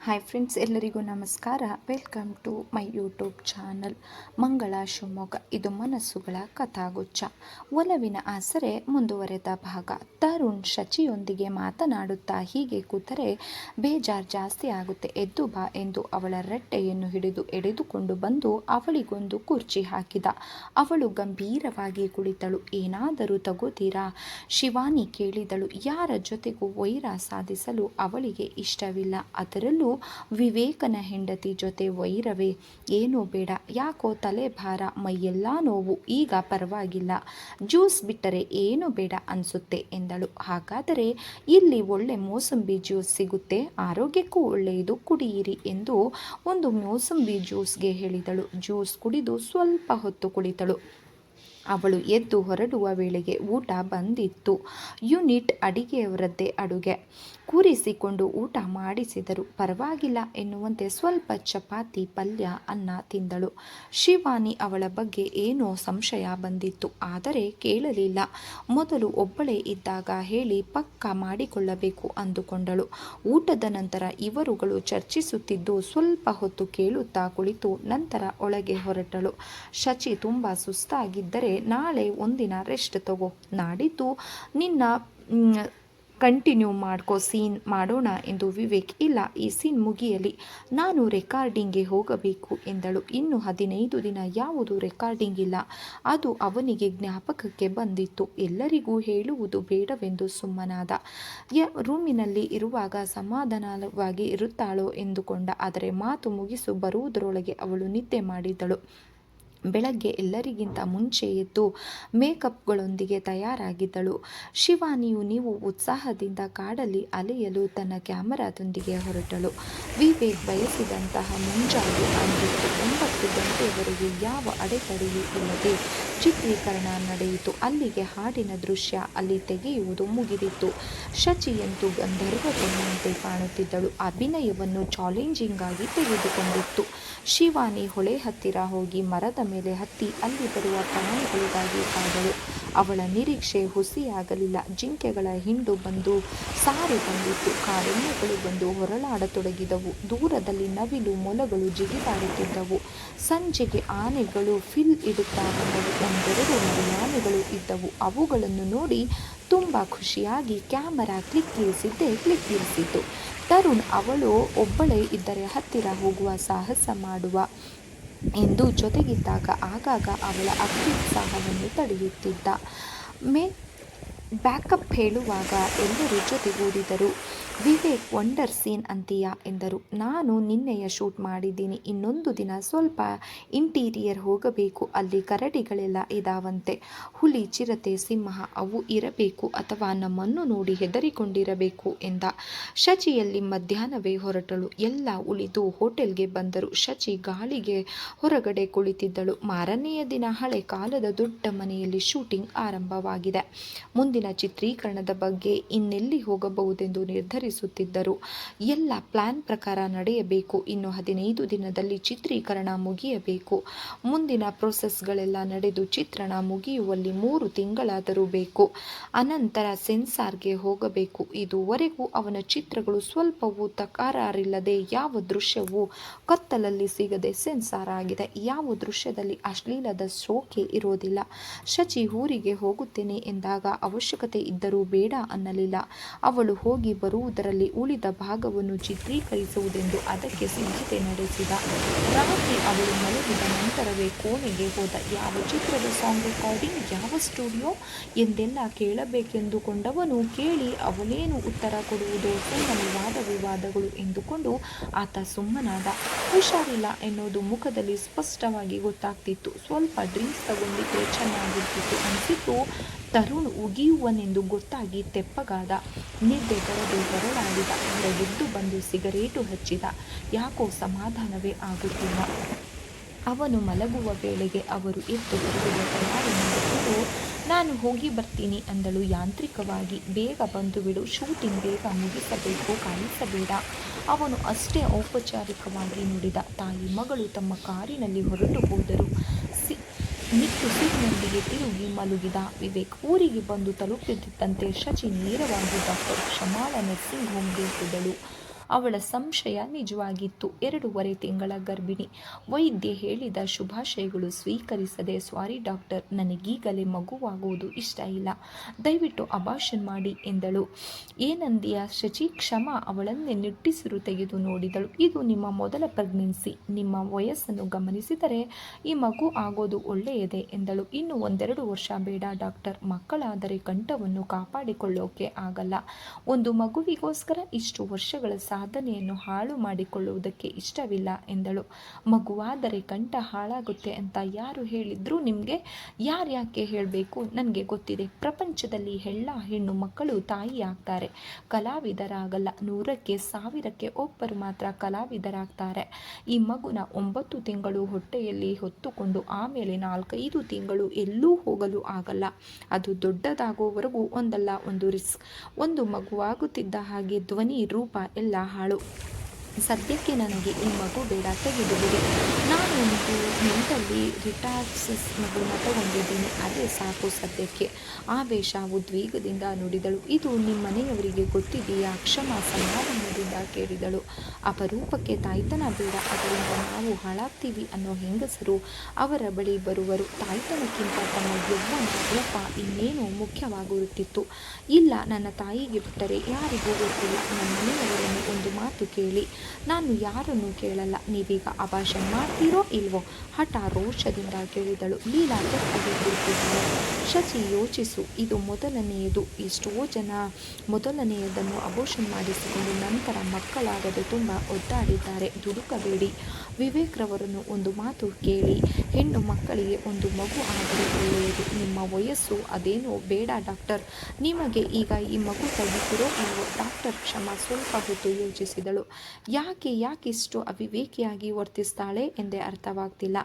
Hi friends ಎಲ್ಲರಿಗೂ ನಮಸ್ಕಾರ. Welcome to my YouTube channel Mangala Shivamogga. ಇದು ಮನಸ್ಸುಗಳ ಕಥಾಗುಚ್ಛ. ಒಲವಿನ ಆಸರೆ ಮುಂದುವರೆದ ಭಾಗ. ತರುಣ್ ಶಚಿಯೊಂದಿಗೆ ಮಾತನಾಡುತ್ತಾ ಹೀಗೆ ಕೂತರೆ ಬೇಜಾರ್ ಜಾಸ್ತಿ ಆಗುತ್ತೆ. ಎದ್ದು ಬಾ ಎಂದು ಅವಳ ರಟ್ಟೆಯನ್ನು ಹಿಡಿದು ಎಳೆದುಕೊಂಡು ಬಂದು ಅವಳಿಗೊಂದು ಕುರ್ಚಿ ಹಾಕಿದ. ಅವಳು ಗಂಭೀರವಾಗಿ ಕುಳಿತಳು. ಏನಾದರೂ ತಗೋತೀರಾ? ಶಿವಾನಿ ಕೇಳಿದಳು. ಯಾರ ಜೊತೆಗೂ ವೈರ ಸಾಧಿಸಲು ಅವಳಿಗೆ ಇಷ್ಟವಿಲ್ಲ. ಅದರಲ್ಲೂ ವಿವೇಕನ ಹೆಂಡತಿ ಜೊತೆ ವೈರವೇ, ಏನೂ ಬೇಡ. ಯಾಕೋ ತಲೆ ಭಾರ, ಮೈಯೆಲ್ಲ ನೋವು. ಈಗ ಪರವಾಗಿಲ್ಲ. ಜ್ಯೂಸ್ ಬಿಟ್ಟರೆ ಏನು ಬೇಡ ಅನಿಸುತ್ತೆ ಎಂದಳು. ಹಾಗಾದರೆ ಇಲ್ಲಿ ಒಳ್ಳೆ ಮೋಸಂಬಿ ಜ್ಯೂಸ್ ಸಿಗುತ್ತೆ. ಆರೋಗ್ಯಕ್ಕೂ ಒಳ್ಳೆಯದು. ಕುಡಿಯಿರಿ ಎಂದು ಒಂದು ಮೋಸಂಬಿ ಜ್ಯೂಸ್ಗೆ ಹೇಳಿದಳು. ಜ್ಯೂಸ್ ಕುಡಿದು ಸ್ವಲ್ಪ ಹೊತ್ತು ಕುಳಿತಳು. ಅವಳು ಎದ್ದು ಹೊರಡುವ ವೇಳೆಗೆ ಊಟ ಬಂದಿತ್ತು. ಯೂನಿಟ್ ಅಡಿಗೆಯವರದ್ದೇ ಅಡುಗೆ. ಕೂರಿಸಿಕೊಂಡು ಊಟ ಮಾಡಿಸಿದರು. ಪರವಾಗಿಲ್ಲ ಎನ್ನುವಂತೆ ಸ್ವಲ್ಪ ಚಪಾತಿ, ಪಲ್ಯ, ಅನ್ನ ತಿಂದಳು. ಶಿವಾನಿ ಅವಳ ಬಗ್ಗೆ ಏನೋ ಸಂಶಯ ಬಂದಿತ್ತು. ಆದರೆ ಕೇಳಲಿಲ್ಲ. ಮೊದಲು ಒಬ್ಬಳೇ ಇದ್ದಾಗ ಹೇಳಿ ಪಕ್ಕ ಮಾಡಿಕೊಳ್ಳಬೇಕು ಅಂದುಕೊಂಡಳು. ಊಟದ ನಂತರ ಇವರುಗಳು ಚರ್ಚಿಸುತ್ತಿದ್ದು ಸ್ವಲ್ಪ ಹೊತ್ತು ಕೇಳುತ್ತಾ ಕುಳಿತು ನಂತರ ಒಳಗೆ ಹೊರಟಳು. ಶಚಿ ತುಂಬ ಸುಸ್ತಾಗಿದ್ದರೆ ನಾಳೆ ಒಂದಿನ ರೆಸ್ಟ್ ತಗೋ. ನಾಡಿದ್ದು ನಿನ್ನ ಕಂಟಿನ್ಯೂ ಮಾಡ್ಕೋ ಸೀನ್ ಮಾಡೋಣ ಎಂದು ವಿವೇಕ್ ಇಲ್ಲ. ಈ ಸೀನ್ ಮುಗಿಯಲಿ. ನಾನು ರೆಕಾರ್ಡಿಂಗ್ಗೆ ಹೋಗಬೇಕು ಎಂದಳು. ಇನ್ನು ಹದಿನೈದು ದಿನ ಯಾವುದು ರೆಕಾರ್ಡಿಂಗ್ ಇಲ್ಲ. ಅದು ಅವನಿಗೆ ಜ್ಞಾಪಕಕ್ಕೆ ಬಂದಿತ್ತು. ಎಲ್ಲರಿಗೂ ಹೇಳುವುದು ಬೇಡವೆಂದು ಸುಮ್ಮನಾದ. ಯ, ರೂಮಿನಲ್ಲಿ ಇರುವಾಗ ಸಮಾಧಾನವಾಗಿ ಇರುತ್ತಾಳೋ ಎಂದುಕೊಂಡ. ಆದರೆ ಮಾತು ಮುಗಿಸು, ಬರುವುದರೊಳಗೆ ಅವಳು ನಿದ್ದೆ ಮಾಡಿದಳು ಬೆಳಗ್ಗೆ ಎಲ್ಲರಿಗಿಂತ ಮುಂಚೆ ಎದ್ದು ಮೇಕಪ್ಗಳೊಂದಿಗೆ ತಯಾರಾಗಿದ್ದಳು. ಶಿವಾನಿಯು ನೀವು ಉತ್ಸಾಹದಿಂದ ಕಾಡಲ್ಲಿ ಅಲೆಯಲು ತನ್ನ ಕ್ಯಾಮರಾದೊಂದಿಗೆ ಹೊರಟಳು. ವಿವೇಕ್ ಬಯಸಿದಂತಹ ಮುಂಜಾನೆ ಆಗಿತ್ತು ಒಂಬತ್ತು ಗಂಟೆಯವರೆಗೆ ಯಾವ ಅಡೆತಡೆಯೂ ಇಲ್ಲದೆ ಚಿತ್ರೀಕರಣ ನಡೆಯಿತು. ಅಲ್ಲಿಗೆ ಹಾಡಿನ ದೃಶ್ಯ ಅಲ್ಲಿ ತೆಗೆಯುವುದು ಮುಗಿದಿತ್ತು. ಶಚಿಯಂತೂ ಗಂಧರ್ವ ಕಣ್ಣಂತೆ ಕಾಣುತ್ತಿದ್ದಳು. ಅಭಿನಯವನ್ನು ಚಾಲೆಂಜಿಂಗ್ ಆಗಿ ತೆಗೆದುಕೊಂಡಿತ್ತು. ಶಿವಾನಿ ಹೊಳೆ ಹತ್ತಿರ ಹೋಗಿ ಮರದ ಮೇಲೆ ಹತ್ತಿ ಅಲ್ಲಿ ಬರುವ ಪ್ರಾಣಿಗಳಿಗಾಗಿ ಕಾದಳು. ಅವಳ ನಿರೀಕ್ಷೆ ಹುಸಿಯಾಗಲಿಲ್ಲ. ಜಿಂಕೆಗಳ ಹಿಂಡು ಬಂದು ಸಾರಿ ಬಂದಿತ್ತು ಕಾರೆಣ್ಣೆಗಳು ಬಂದು ಹೊರಳಾಡತೊಡಗಿದವು. ದೂರದಲ್ಲಿ ನವಿಲು ಮೊಲಗಳು ಜಿಗಿದಾಡುತ್ತಿದ್ದವು. ಸಂಜೆಗೆ ಆನೆಗಳು ಫಿಲ್ ಇಡುತ್ತಾ ಬಂದವು ಒಂದೆರಡು ಆನೆಗಳು ಇದ್ದವು. ಅವುಗಳನ್ನು ನೋಡಿ ತುಂಬ ಖುಷಿಯಾಗಿ ಕ್ಯಾಮರಾ ಕ್ಲಿಕ್ಕಿರಿಸಿದ್ದೇ ಕ್ಲಿಕ್ಕಿಸಿತು ತರುಣ್ ಅವಳು ಒಬ್ಬಳೇ ಇದ್ದರೆ ಹತ್ತಿರ ಹೋಗುವ ಸಾಹಸ ಮಾಡುವ ಎಂದು ಜೊತೆಗಿದ್ದಾಗ ಆಗಾಗ ಅವಳ ಅತ್ಯುತ್ಸಾಹವನ್ನು ತಡೆಯುತ್ತಿದ್ದ. ಮೇ ಬ್ಯಾಕಪ್ ಹೇಳುವಾಗ ಎಲ್ಲರೂ ಜೊತೆಗೂಡಿದರು. ವಿವೇಕ್ ವಂಡರ್ ಸೀನ್ ಅಂತೀಯಾ ಎಂದರು. ನಾನು ನಿನ್ನೆಯ ಶೂಟ್ ಮಾಡಿದ್ದೀನಿ. ಇನ್ನೊಂದು ದಿನ ಸ್ವಲ್ಪ ಇಂಟೀರಿಯರ್ ಹೋಗಬೇಕು. ಅಲ್ಲಿ ಕರಡಿಗಳೆಲ್ಲ ಇದಾವಂತೆ. ಹುಲಿ, ಚಿರತೆ, ಸಿಂಹ ಅವು ಇರಬೇಕು ಅಥವಾ ನಮ್ಮನ್ನು ನೋಡಿ ಹೆದರಿಕೊಂಡಿರಬೇಕು ಎಂದ. ಶಚಿಯಲ್ಲಿ ಮಧ್ಯಾಹ್ನವೇ ಹೊರಟಳು. ಎಲ್ಲ ಉಳಿದು ಹೋಟೆಲ್ಗೆ ಬಂದರು. ಶಚಿ ಗಾಳಿಗೆ ಹೊರಗಡೆ ಕುಳಿತಿದ್ದಳು. ಮಾರನೆಯ ದಿನ ಹಳೆ ಕಾಲದ ದೊಡ್ಡ ಮನೆಯಲ್ಲಿ ಶೂಟಿಂಗ್ ಆರಂಭವಾಗಿದೆ. ಮುಂದಿನ ಚಿತ್ರೀಕರಣದ ಬಗ್ಗೆ ಇನ್ನೆಲ್ಲಿ ಹೋಗಬಹುದೆಂದು ನಿರ್ಧರಿಸುತ್ತಿದ್ದರು ಎಲ್ಲ ಪ್ಲಾನ್ ಪ್ರಕಾರ ನಡೆಯಬೇಕು. ಇನ್ನು ಹದಿನೈದು ದಿನದಲ್ಲಿ ಚಿತ್ರೀಕರಣ ಮುಗಿಯಬೇಕು. ಮುಂದಿನ ಪ್ರೊಸೆಸ್ಗಳೆಲ್ಲ ನಡೆದು ಚಿತ್ರಣ ಮುಗಿಯುವಲ್ಲಿ ಮೂರು ತಿಂಗಳಾದರೂ ಬೇಕು. ಅನಂತರ ಸೆನ್ಸಾರ್ಗೆ ಹೋಗಬೇಕು. ಇದುವರೆಗೂ ಅವನ ಚಿತ್ರಗಳು ಸ್ವಲ್ಪವೂ ತಕರಾರಿಲ್ಲದೆ ಯಾವ ದೃಶ್ಯವೂ ಕತ್ತಲಲ್ಲಿ ಸಿಗದೆ ಸೆನ್ಸಾರ್ ಆಗಿದೆ. ಯಾವ ದೃಶ್ಯದಲ್ಲಿ ಅಶ್ಲೀಲದ ಶೋಕೆ ಇರೋದಿಲ್ಲ. ಶಚಿ ಊರಿಗೆ ಹೋಗುತ್ತೇನೆ ಎಂದಾಗ ಅವಶ್ಯಕತೆ ಇದ್ದರೂ ಬೇಡ ಅನ್ನಲಿಲ್ಲ. ಅವಳು ಹೋಗಿ ಬರುವುದರಲ್ಲಿ ಉಳಿದ ಭಾಗವನ್ನು ಚಿತ್ರೀಕರಿಸುವುದೆಂದು ಅದಕ್ಕೆ ಸಿದ್ಧತೆ ನಡೆಸಿದ ರಾತ್ರಿ ಅವಳು ಮಲಗಿದ ನಂತರವೇ ಕೋಣೆಗೆ ಹೋದ. ಯಾವ ಚಿತ್ರದ ಸಾಂಗ್ ರೆಕಾರ್ಡಿಂಗ್, ಯಾವ ಸ್ಟುಡಿಯೋ ಎಂದೆಲ್ಲ ಕೇಳಬೇಕೆಂದುಕೊಂಡವನು ಕೇಳಿ ಅವನೇನು ಉತ್ತರ ಕೊಡುವುದೋ? ಸುಮ್ಮನೆ ವಾದ ವಿವಾದಗಳು ಎಂದುಕೊಂಡು ಆತ ಸುಮ್ಮನಾದ. ಹುಷಾರಿಲ್ಲ ಎನ್ನುವುದು ಮುಖದಲ್ಲಿ ಸ್ಪಷ್ಟವಾಗಿ ಗೊತ್ತಾಗ್ತಿತ್ತು. ಸ್ವಲ್ಪ ಡ್ರಿಂಕ್ಸ್ ತಗೊಂಡಿದ್ರೆ ಚೆನ್ನಾಗಿರ್ತಿತ್ತು ಅನಿಸಿತ್ತು. ತರುಣ್ ಉಗಿಯುವನೆಂದು ಗೊತ್ತಾಗಿ ತೆಪ್ಪಗಾದ ನಿದ್ದೆ ಬರದೆ ಹೊರಳಾಡಿದ ಎದ್ದು ಬಂದು ಸಿಗರೇಟು ಹಚ್ಚಿದ, ಯಾಕೋ ಸಮಾಧಾನವೇ ಆಗುತ್ತಿಲ್ಲ. ಅವನು ಮಲಗುವ ವೇಳೆಗೆ ಅವರು ಎದ್ದು ಹೊರಡುವ ತಯಾರಿ ನಾನು ಹೋಗಿ ಬರ್ತೀನಿ ಅಂದಳು. ಯಾಂತ್ರಿಕವಾಗಿ, ಬೇಗ ಬಂದು ಬಿಡು, ಶೂಟಿಂಗ್ ಬೇಗ ಮುಗಿಸಬೇಕು, ಕಾಯಿಸಬೇಡ. ಅವನು ಅಷ್ಟೇ ಔಪಚಾರಿಕವಾಗಿ ನುಡಿದ, ತಾಯಿ ಮಗಳು ತಮ್ಮ ಕಾರಿನಲ್ಲಿ ಹೊರಟು ಹೋದರು. ಸಿ ನಿಟ್ಟು ಸೀಟ್ನೊಂದಿಗೆ ತಿರುಗಿ ಮಲಗಿದ ವಿವೇಕ್. ಊರಿಗೆ ಬಂದು ತಲುಪುತ್ತಿದ್ದಂತೆ ಶಚಿ ನೇರವಾಗಿ ಡಾಕ್ಟರ್ ಕ್ಷಮಾಳನ ಸಿಂಗ್ ಹೋಮ್ಗೆ ಹೋದಳು ಅವಳ ಸಂಶಯ ನಿಜವಾಗಿತ್ತು. ಎರಡೂವರೆ ತಿಂಗಳ ಗರ್ಭಿಣಿ. ವೈದ್ಯೆ ಹೇಳಿದ ಶುಭಾಶಯಗಳು ಸ್ವೀಕರಿಸದೆ, ಸ್ವಾರಿ ಡಾಕ್ಟರ್, ನನಗೀಗಲೇ ಮಗುವಾಗುವುದು ಇಷ್ಟ ಇಲ್ಲ. ದಯವಿಟ್ಟು ಅಭಾಷನ್ ಮಾಡಿ ಎಂದಳು. ಏನಂದಿಯ? ಶಚಿ ಕ್ಷಮ ಅವಳನ್ನೇ ನಿಟ್ಟಿಸಿರು ತೆಗೆದು ನೋಡಿದಳು. ಇದು ನಿಮ್ಮ ಮೊದಲ ಪ್ರೆಗ್ನೆನ್ಸಿ. ನಿಮ್ಮ ವಯಸ್ಸನ್ನು ಗಮನಿಸಿದರೆ ಈ ಮಗು ಆಗೋದು ಒಳ್ಳೆಯದೇ ಎಂದಳು. ಇನ್ನು ಒಂದೆರಡು ವರ್ಷ ಬೇಡ ಡಾಕ್ಟರ್. ಮಕ್ಕಳಾದರೆ ಕಂಠವನ್ನು ಕಾಪಾಡಿಕೊಳ್ಳೋಕೆ ಆಗಲ್ಲ. ಒಂದು ಮಗುವಿಗೋಸ್ಕರ ಇಷ್ಟು ವರ್ಷಗಳ ಸಾಧನೆಯನ್ನು ಹಾಳು ಮಾಡಿಕೊಳ್ಳುವುದಕ್ಕೆ ಇಷ್ಟವಿಲ್ಲ ಎಂದಳು. ಮಗುವಾದರೆ ಕಂಠ ಹಾಳಾಗುತ್ತೆ ಅಂತ ಯಾರು ಹೇಳಿದ್ರೂ ನಿಮಗೆ ಯಾರ್ಯಾಕೆ ಹೇಳಬೇಕು? ನನಗೆ ಗೊತ್ತಿದೆ. ಪ್ರಪಂಚದಲ್ಲಿ ಎಲ್ಲ ಹೆಣ್ಣು ಮಕ್ಕಳು ತಾಯಿ ಆಗ್ತಾರೆ. ಕಲಾವಿದರಾಗಲ್ಲ. ನೂರಕ್ಕೆ ಸಾವಿರಕ್ಕೆ ಒಬ್ಬರು ಮಾತ್ರ ಕಲಾವಿದರಾಗ್ತಾರೆ. ಈ ಮಗುನ ಒಂಬತ್ತು ತಿಂಗಳು ಹೊಟ್ಟೆಯಲ್ಲಿ ಹೊತ್ತುಕೊಂಡು ಆಮೇಲೆ ನಾಲ್ಕೈದು ತಿಂಗಳು ಎಲ್ಲೂ ಹೋಗಲು ಆಗಲ್ಲ. ಅದು ದೊಡ್ಡದಾಗುವವರೆಗೂ ಒಂದಲ್ಲ, ಒಂದು ರಿಸ್ಕ್. ಒಂದು ಮಗುವಾಗುತ್ತಿದ್ದ ಹಾಗೆ ಧ್ವನಿ, ರೂಪ ಎಲ್ಲ ಹಾಳು. ಸದ್ಯಕ್ಕೆ ನನಗೆ ಈ ಮಗು ಬೇಡ, ತೆಗೆದುಬಿಡಿ. ನಾನೊಂದು ಮೆಂಟಲ್ಲಿ ರಿಟಾಕ್ಸಿಸ್ ಮಗುನ ತಗೊಂಡಿದ್ದೀನಿ. ಅದೇ ಸಾಕು ಸದ್ಯಕ್ಕೆ. ಆವೇಶ ಉದ್ವೇಗದಿಂದ ನುಡಿದಳು. ಇದು ನಿಮ್ಮ ಮನೆಯವರಿಗೆ ಗೊತ್ತಿದೆಯಾ? ಕ್ಷಮ ಸಮಾಧಾನದಿಂದ ಕೇಳಿದಳು. ಅಪರೂಪಕ್ಕೆ ತಾಯ್ತನ ಬೇಡ. ಅದರಿಂದ ನಾವು ಹಾಳಾಗ್ತೀವಿ ಅನ್ನೋ ಹೆಂಗಸರು ಅವರ ಬಳಿ ಬರುವರು. ತಾಯ್ತನಕ್ಕಿಂತ ತಮ್ಮ ಯೌವನ ರೂಪ ಇನ್ನೇನು ಮುಖ್ಯವಾಗಿರುತ್ತಿತ್ತು ಇಲ್ಲ, ನನ್ನ ತಾಯಿಗೆ ಬಿಟ್ಟರೆ ಯಾರಿಗೂ ಗೊತ್ತಿಲ್ಲ. ನನ್ನ ಮನೆಯವರನ್ನು ಒಂದು ಮಾತು ಕೇಳಿ. ನಾನು ಯಾರನ್ನು ಕೇಳಲ್ಲ, ನೀವೀಗ ಅಭಾಷಣ ಮಾಡ್ತೀರೋ ಇಲ್ವೋ? ಹಠ ರೋಷದಿಂದ ಕೇಳಿದಳು. ಲೀಲಾ ಕೆಟ್ಟಗೆ ಕುಳಿತಿದ್ದಳು. ಶಚಿ, ಯೋಚಿಸು. ಇದು ಮೊದಲನೆಯದು. ಎಷ್ಟೋ ಜನ ಮೊದಲನೆಯದನ್ನು ಅಬೋಷನ್ ಮಾಡಿಸಿಕೊಂಡು ನಂತರ ಮಕ್ಕಳಾಗದೆ ತುಂಬ ಒದ್ದಾಡಿದ್ದಾರೆ. ದುಡುಕಬೇಡಿ. ವಿವೇಕ್ರವರನ್ನು ಒಂದು ಮಾತು ಕೇಳಿ. ಹೆಣ್ಣು ಮಕ್ಕಳಿಗೆ ಒಂದು ಮಗು ಆದರೆ ಒಳ್ಳೆಯದು. ನಿಮ್ಮ ವಯಸ್ಸು ಅದೇನೋ ಬೇಡ, ಡಾಕ್ಟರ್. ನಿಮಗೆ ಈಗ ಈ ಮಗು ತಗ್ಗಿಸಿರೋ ಇಲ್ವೋ, ಡಾಕ್ಟರ್? ಕ್ಷಮ ಸ್ವಲ್ಪ ಹೊತ್ತು ಯೋಚಿಸಿದಳು. ಯಾಕೆ ಯಾಕಿಷ್ಟು ಅವಿವೇಕಿಯಾಗಿ ವರ್ತಿಸ್ತಾಳೆ ಎಂದೇ ಅರ್ಥವಾಗ್ತಿಲ್ಲ.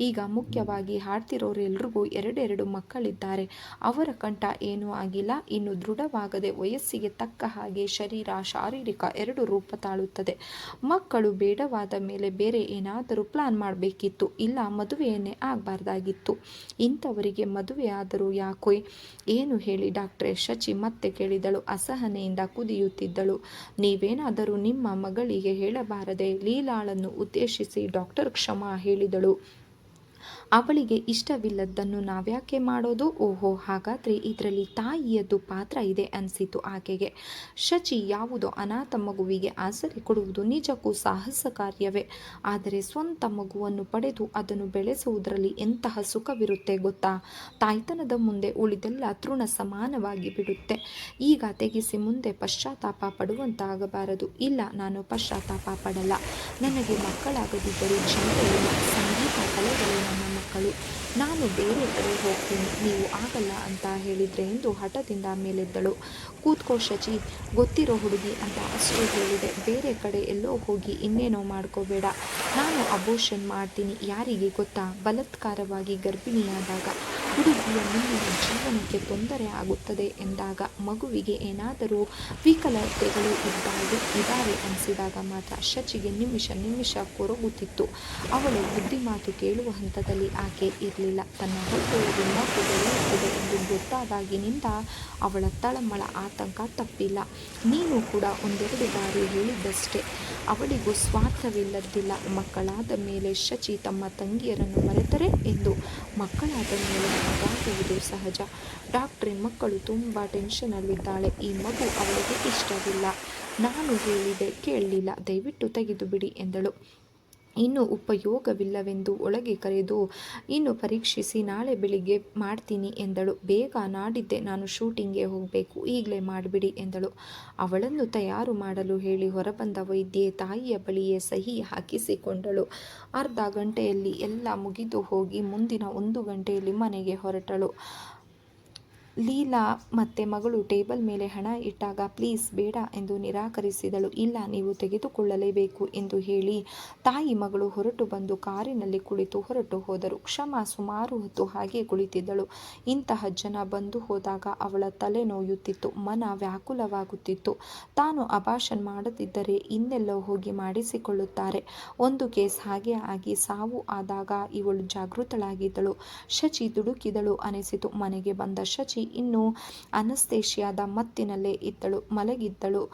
ಈಗ ಮುಖ್ಯವಾಗಿ ಹಾಡ್ತಿರೋರೆಲ್ರಿಗೂ ಎರಡೆರಡು ಮಕ್ಕಳಿದ್ದಾರೆ. ಅವರ ಕಂಠ ಏನೂ ಆಗಿಲ್ಲ. ಇನ್ನು ದೃಢವಾಗದೆ ವಯಸ್ಸಿಗೆ ತಕ್ಕ ಹಾಗೆ ಶರೀರ, ಶಾರೀರಿಕ ಎರಡು ರೂಪ ತಾಳುತ್ತದೆ. ಮಕ್ಕಳು ಬೇಡವಾದ ಮೇಲೆ ಬೇರೆ ಏನಾದರೂ ಪ್ಲಾನ್ ಮಾಡಬೇಕಿತ್ತು. ಇಲ್ಲ ಮದುವೆಯನ್ನೇ ಆಗಬಾರ್ದಾಗಿತ್ತು. ಇಂಥವರಿಗೆ ಮದುವೆ ಆದರೂ ಯಾಕೋ ಏನು ಹೇಳಿ ಡಾಕ್ಟ್ರೆ? ಶಚಿ ಮತ್ತೆ ಕೇಳಿದಳು. ಅಸಹನೆಯಿಂದ ಕುದಿಯುತ್ತಿದ್ದಳು. ನೀವೇನಾದರೂ ನಿಮ್ಮ ಮಗಳಿಗೆ ಹೇಳಬಾರದೆ ಲೀಲಾಳನ್ನು ಉದ್ದೇಶಿಸಿ ಡಾಕ್ಟರ್ ಕ್ಷಮಾ ಹೇಳಿದಳು. ಅವಳಿಗೆ ಇಷ್ಟವಿಲ್ಲದ್ದನ್ನು ನಾವ್ಯಾಕೆ ಮಾಡೋದು? ಓಹೋ, ಹಾಗಾದರೆ ಇದರಲ್ಲಿ ತಾಯಿಯದ್ದು ಪಾತ್ರ ಇದೆ ಅನಿಸಿತು ಆಕೆಗೆ. ಶಚಿ ಯಾವುದೋ ಅನಾಥ ಮಗುವಿಗೆ ಆಸರೆ ಕೊಡುವುದು ನಿಜಕ್ಕೂ ಸಾಹಸ ಕಾರ್ಯವೇ. ಆದರೆ ಸ್ವಂತ ಮಗುವನ್ನು ಪಡೆದು ಅದನ್ನು ಬೆಳೆಸುವುದರಲ್ಲಿ ಎಂತಹ ಸುಖವಿರುತ್ತೆ ಗೊತ್ತಾ? ತಾಯ್ತನದ ಮುಂದೆ ಉಳಿದೆಲ್ಲ ತೃಣ ಸಮಾನವಾಗಿ ಬಿಡುತ್ತೆ. ಈಗ ತೆಗೆಸಿ ಮುಂದೆ ಪಶ್ಚಾತ್ತಾಪ ಪಡುವಂತಾಗಬಾರದು. ಇಲ್ಲ, ನಾನು ಪಶ್ಚಾತ್ತಾಪ ಪಡಲ್ಲ. ನನಗೆ ಮಕ್ಕಳಾಗದಿದ್ದರೂ ಚಿಂತೆ ಸಂಗೀತ ಕಲೆಗಳು ನನ್ನ ಮಕ್ಕಳು. ನಾನು ಬೇರೆ ಕಡೆ ಹೋಗ್ತೀನಿ. ನೀವು ಆಗಲ್ಲ ಅಂತ ಹೇಳಿದ್ರೆ ಎಂದು ಹಠದಿಂದ ಮೇಲೆದ್ದಳು. ಕೂತ್ಕೋ ಶಚಿ, ಗೊತ್ತಿರೋ ಹುಡುಗಿ ಅಂತ ಅಷ್ಟು ಹೇಳಿದೆ. ಬೇರೆ ಕಡೆ ಎಲ್ಲೋ ಹೋಗಿ ಇನ್ನೇನೋ ಮಾಡ್ಕೋಬೇಡ. ನಾನು ಅಬೋಷನ್ ಮಾಡ್ತೀನಿ. ಯಾರಿಗೆ ಗೊತ್ತಾ? ಬಲತ್ಕಾರವಾಗಿ ಗರ್ಭಿಣಿಯಾದಾಗ. ಹುಡುಗಿಯ ಮುಂದಿನ ಜೀವನಕ್ಕೆ ತೊಂದರೆ ಆಗುತ್ತದೆ ಎಂದಾಗ ಮಗುವಿಗೆ ಏನಾದರೂ ವಿಕಲತೆಗಳು ಇದ್ದಾವೆ ಇದ್ದಾವೆ ಅನಿಸಿದಾಗ ಮಾತ್ರ ಶಚಿಗೆ ನಿಮಿಷ ನಿಮಿಷ ಕೊರಗುತ್ತಿತ್ತು. ಅವಳು ಬುದ್ಧಿಮಾತು ಕೇಳುವ ಹಂತದಲ್ಲಿ ಆಕೆ ಇರಲಿಲ್ಲ. ತನ್ನ ಹೊಟ್ಟೆಯಲ್ಲಿ ಮಗು ಬೆಳೆಯುತ್ತದೆ ಗೊತ್ತಾದಾಗಿನಿಂದ ಅವಳ ತಳಮಳ ಆತಂಕ ತಪ್ಪಿಲ್ಲ. ನೀನು ಕೂಡ ಒಂದೆರಡು ಬಾರಿ ಹೇಳಿದ್ದಷ್ಟೇ. ಅವಳಿಗೂ ಸ್ವಾರ್ಥವಿಲ್ಲದ್ದಿಲ್ಲ. ಮಕ್ಕಳಾದ ಮೇಲೆ ಶಚಿ ತಮ್ಮ ತಂಗಿಯರನ್ನು ಮರೆತರೆ ಎಂದು ಮಕ್ಕಳಾದ ಮೇಲೆ ಅದಾಗುವುದು ಸಹಜ. ಡಾಕ್ಟ್ರಿ ಮಕ್ಕಳು ತುಂಬ ಟೆನ್ಷನಲ್ಲಿದ್ದಾಳೆ. ಈ ಮಗು ಅವಳಿಗೆ ಇಷ್ಟವಿಲ್ಲ. ನಾನು ಹೇಳಿದೆ ಕೇಳಲಿಲ್ಲ. ದಯವಿಟ್ಟು ತೆಗೆದು ಬಿಡಿ ಎಂದಳು. ಇನ್ನು ಉಪಯೋಗವಿಲ್ಲವೆಂದು ಒಳಗೆ ಕರೆದು, ಇನ್ನು ಪರೀಕ್ಷಿಸಿ ನಾಳೆ ಬೆಳಿಗ್ಗೆ ಮಾಡ್ತೀನಿ ಎಂದಳು. ಬೇಗ ನಾಡಿದ್ದೆ, ನಾನು ಶೂಟಿಂಗ್ಗೆ ಹೋಗಬೇಕು, ಈಗಲೇ ಮಾಡಿಬಿಡಿ ಎಂದಳು. ಅವಳನ್ನು ತಯಾರು ಮಾಡಲು ಹೇಳಿ ಹೊರಬಂದ ವೈದ್ಯೆ ತಾಯಿಯ ಬಳಿಯೇ ಸಹಿ ಹಾಕಿಸಿಕೊಂಡಳು. ಅರ್ಧ ಗಂಟೆಯಲ್ಲಿ ಎಲ್ಲ ಮುಗಿದು ಹೋಗಿ ಮುಂದಿನ ಒಂದು ಗಂಟೆಯಲ್ಲಿ ಮನೆಗೆ ಹೊರಟಳು. ಲೀಲಾ ಮತ್ತೆ ಮಗಳು ಟೇಬಲ್ ಮೇಲೆ ಹಣ ಇಟ್ಟಾಗ, ಪ್ಲೀಸ್ ಬೇಡ ಎಂದು ನಿರಾಕರಿಸಿದಳು. ಇಲ್ಲ, ನೀವು ತೆಗೆದುಕೊಳ್ಳಲೇಬೇಕು ಎಂದು ಹೇಳಿ ತಾಯಿ ಮಗಳು ಹೊರಟು ಬಂದು ಕಾರಿನಲ್ಲಿ ಕುಳಿತು ಹೊರಟು ಹೋದರು. ಕ್ಷಮ ಸುಮಾರು ಹೊತ್ತು ಹಾಗೆ ಕುಳಿತಿದ್ದಳು. ಇಂತಹ ಜನ ಬಂದು ಹೋದಾಗ ಅವಳ ತಲೆ ನೋಯುತ್ತಿತ್ತು, ಮನ ವ್ಯಾಕುಲವಾಗುತ್ತಿತ್ತು. ತಾನು ಅಭಾಷನ್ ಮಾಡದಿದ್ದರೆ ಇನ್ನೆಲ್ಲೋ ಹೋಗಿ ಮಾಡಿಸಿಕೊಳ್ಳುತ್ತಾರೆ. ಒಂದು ಕೇಸ್ ಹಾಗೆ ಆಗಿ ಸಾವು ಆದಾಗ ಇವಳು ಜಾಗೃತಳಾಗಿದ್ದಳು. ಶಚಿ ದುಡುಕಿದಳು ಅನಿಸಿತು. ಮನೆಗೆ ಬಂದ ಶಚಿ ಇನ್ನು ಅನಸ್ತೇಷಿಯಾದ ಮತ್ತಿನಲ್ಲೇ ಇದ್ದಳು ಮಲಗಿದ್ದಳು.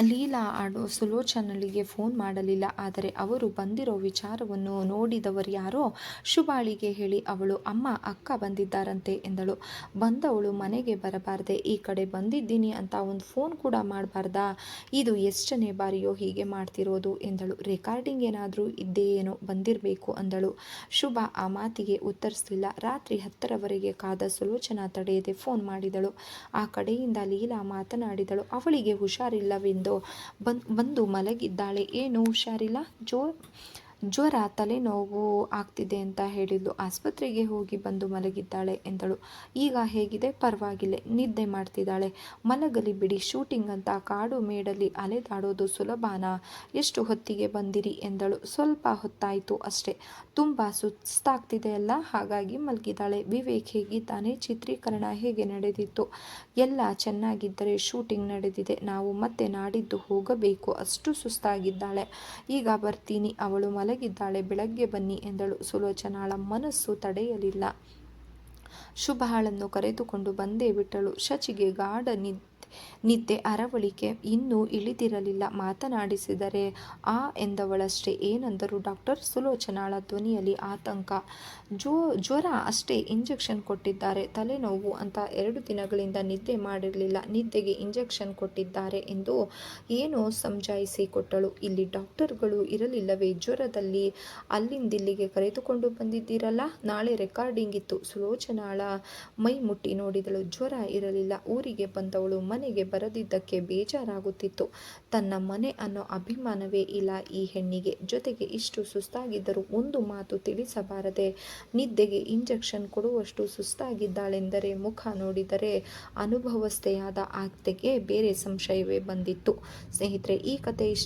ಲೀಲಾ ಆಡೋ ಸುಲೋಚನಳಿಗೆ ಫೋನ್ ಮಾಡಲಿಲ್ಲ. ಆದರೆ ಅವರು ಬಂದಿರೋ ವಿಚಾರವನ್ನು ನೋಡಿದವರು ಯಾರೋ? ಶುಭಾಳಿಗೆ ಹೇಳಿ ಅವಳು, ಅಮ್ಮ, ಅಕ್ಕ ಬಂದಿದ್ದಾರಂತೆ ಎಂದಳು. ಬಂದವಳು ಮನೆಗೆ ಬರಬಾರ್ದೆ, ಈ ಕಡೆ ಬಂದಿದ್ದೀನಿ ಅಂತ ಒಂದು ಫೋನ್ ಕೂಡ ಮಾಡಬಾರ್ದಾ? ಇದು ಎಷ್ಟನೇ ಬಾರಿಯೋ ಹೀಗೆ ಮಾಡ್ತಿರೋದು ಎಂದಳು. ರೆಕಾರ್ಡಿಂಗ್ ಏನಾದರೂ ಇದ್ದೇನೋ ಬಂದಿರಬೇಕು ಅಂದಳು. ಶುಭ ಆ ಮಾತಿಗೆ ಉತ್ತರಿಸಲಿಲ್ಲ. ರಾತ್ರಿ ಹತ್ತರವರೆಗೆ ಕಾದ ಸುಲೋಚನಾ ತಡೆಯದೆ ಫೋನ್ ಮಾಡಿದಳು. ಆ ಕಡೆಯಿಂದ ಲೀಲಾ ಮಾತನಾಡಿದಳು. ಅವಳಿಗೆ ಹುಷಾರಿಲ್ಲವೆಂದು ಬಂದ್ ಬಂದು ಮಲಗಿದ್ದಾಳೆ. ಏನು ಹುಷಾರಿಲ್ಲ? ಜೋ ಜ್ವರ, ತಲೆನೋವು ಆಗ್ತಿದೆ ಅಂತ ಹೇಳಿದ್ಲು ಆಸ್ಪತ್ರೆಗೆ ಹೋಗಿ ಬಂದು ಮಲಗಿದ್ದಾಳೆ ಎಂದಳು. ಈಗ ಹೇಗಿದೆ? ಪರವಾಗಿಲ್ಲ, ನಿದ್ದೆ ಮಾಡ್ತಿದ್ದಾಳೆ. ಮಲಗಲಿ ಬಿಡಿ, ಶೂಟಿಂಗ್ ಅಂತ ಕಾಡು ಮೇಡಲ್ಲಿ ಅಲೆದಾಡೋದು ಸುಲಭಾನ? ಎಷ್ಟು ಹೊತ್ತಿಗೆ ಬಂದಿರಿ ಎಂದಳು. ಸ್ವಲ್ಪ ಹೊತ್ತಾಯಿತು ಅಷ್ಟೇ. ತುಂಬ ಸುಸ್ತಾಗ್ತಿದೆಯಲ್ಲ ಹಾಗಾಗಿ ಮಲಗಿದ್ದಾಳೆ. ವಿವೇಕ್ ಹೇಗಿದ್ದಾನೆ? ಚಿತ್ರೀಕರಣ ಹೇಗೆ ನಡೆದಿತ್ತು? ಎಲ್ಲ ಚೆನ್ನಾಗಿದ್ದರೆ ಶೂಟಿಂಗ್ ನಡೆದಿದೆ. ನಾವು ಮತ್ತೆ ನಾಡಿದ್ದು ಹೋಗಬೇಕು. ಅಷ್ಟು ಸುಸ್ತಾಗಿದ್ದಾಳೆ. ಈಗ ಬರ್ತೀನಿ ಅವಳು ಮಲಗಿದ್ದಾಳೆ ಬೆಳಗ್ಗೆ ಬನ್ನಿ ಎಂದಳು. ಸುಲೋಚನಾಳ ಮನಸ್ಸು ತಡೆಯಲಿಲ್ಲ. ಶುಭಾಳನ್ನು ಕರೆದುಕೊಂಡು ಬಂದೇ ಬಿಟ್ಟಳು. ಶಚಿಗೆ ಗಾಢ ನಿದ್ದೆ ನಿದ್ದೆ ಅರವಳಿಕೆ ಇನ್ನೂ ಇಳಿದಿರಲಿಲ್ಲ. ಮಾತನಾಡಿಸಿದರೆ, ಆ ಎಂದವಳಷ್ಟೇ ಏನಂದರು ಡಾಕ್ಟರ್ ಸುಲೋಚನಾಳ ಧ್ವನಿಯಲ್ಲಿ ಆತಂಕ. ಜೋ, ಜ್ವರ ಅಷ್ಟೇ ಇಂಜೆಕ್ಷನ್ ಕೊಟ್ಟಿದ್ದಾರೆ. ತಲೆನೋವು ಅಂತ ಎರಡು ದಿನಗಳಿಂದ ನಿದ್ದೆ ಮಾಡಿರಲಿಲ್ಲ. ನಿದ್ದೆಗೆ ಇಂಜೆಕ್ಷನ್ ಕೊಟ್ಟಿದ್ದಾರೆ ಎಂದು ಏನೋ ಸಮಜಾಯಿಸಿ ಕೊಟ್ಟಳು. ಇಲ್ಲಿ ಡಾಕ್ಟರ್ಗಳು ಇರಲಿಲ್ಲವೇ? ಜ್ವರದಲ್ಲಿ ಅಲ್ಲಿಂದಿಲ್ಲಿಗೆ ಕರೆದುಕೊಂಡು ಬಂದಿದ್ದೀರಲ್ಲ? ನಾಳೆ ರೆಕಾರ್ಡಿಂಗ್ ಇತ್ತು. ಸುಲೋಚನಾಳ ಮೈ ಮುಟ್ಟಿ ನೋಡಿದಳು. ಜ್ವರ ಇರಲಿಲ್ಲ. ಊರಿಗೆ ಬಂದವಳು. ಮನೆಗೆ ಬರದಿದ್ದಕ್ಕೆ ಬೇಜಾರಾಗುತ್ತಿತ್ತು. ತನ್ನ ಮನೆ ಅನ್ನೋ ಅಭಿಮಾನವೇ ಇಲ್ಲ ಈ ಹೆಣ್ಣಿಗೆ. ಜೊತೆಗೆ ಇಷ್ಟು ಸುಸ್ತಾಗಿದ್ದರೂ ಒಂದು ಮಾತು ತಿಳಿಸಬಾರದೆ. ನಿದ್ದೆಗೆ ಇಂಜೆಕ್ಷನ್ ಕೊಡುವಷ್ಟು ಸುಸ್ತಾಗಿದ್ದಾಳೆಂದರೆ ಮುಖ ನೋಡಿದರೆ ಅನುಭವಸ್ಥೆಯಾದ ಆಕೆಗೆ ಬೇರೆ ಸಂಶಯವೇ ಬಂದಿತ್ತು. ಸ್ನೇಹಿತರೆ, ಈ ಕತೆ ಇಷ್ಟ